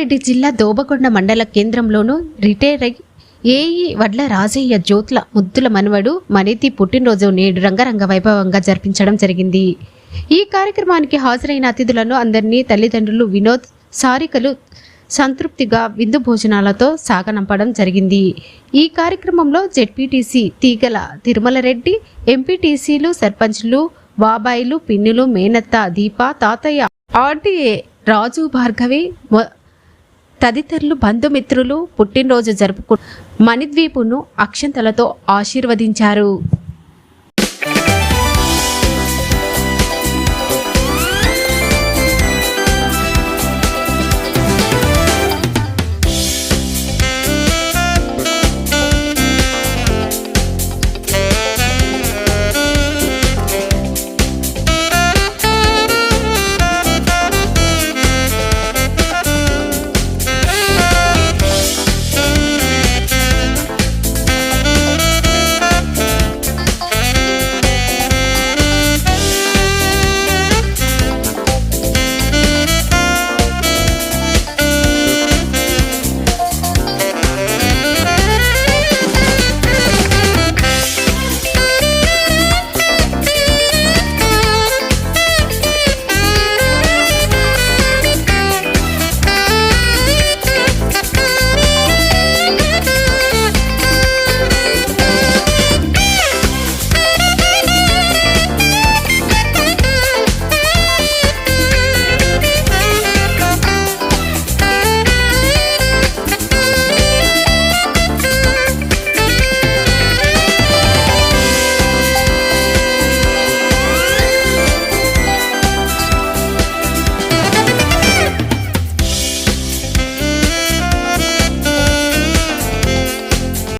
రంగారెడ్డి జిల్లా దోబకొండ మండల కేంద్రంలోనూ రిటైర్ అయి ఏఈ వడ్ల రాజయ్య జ్యోత్ల ముద్దుల మనవడు మనేతి పుట్టినరోజు నేడు రంగరంగ వైభవంగా జరిపించడం జరిగింది. ఈ కార్యక్రమానికి హాజరైన అతిథులను అందరినీ తల్లిదండ్రులు వినోద్ సారికలు సంతృప్తిగా విందు భోజనాలతో సాగనంపడం జరిగింది. ఈ కార్యక్రమంలో జెడ్పీటీసీ తీగల తిరుమల రెడ్డి ఎంపీటీసీలు సర్పంచ్లు బాబాయిలు పిన్నులు మేనత్త దీప తాతయ్య ఆర్డీఏ రాజు భార్గవి తదితరులు బంధుమిత్రులు పుట్టినరోజు జరుపుకు మణిద్వీపును అక్షంతలతో ఆశీర్వదించారు.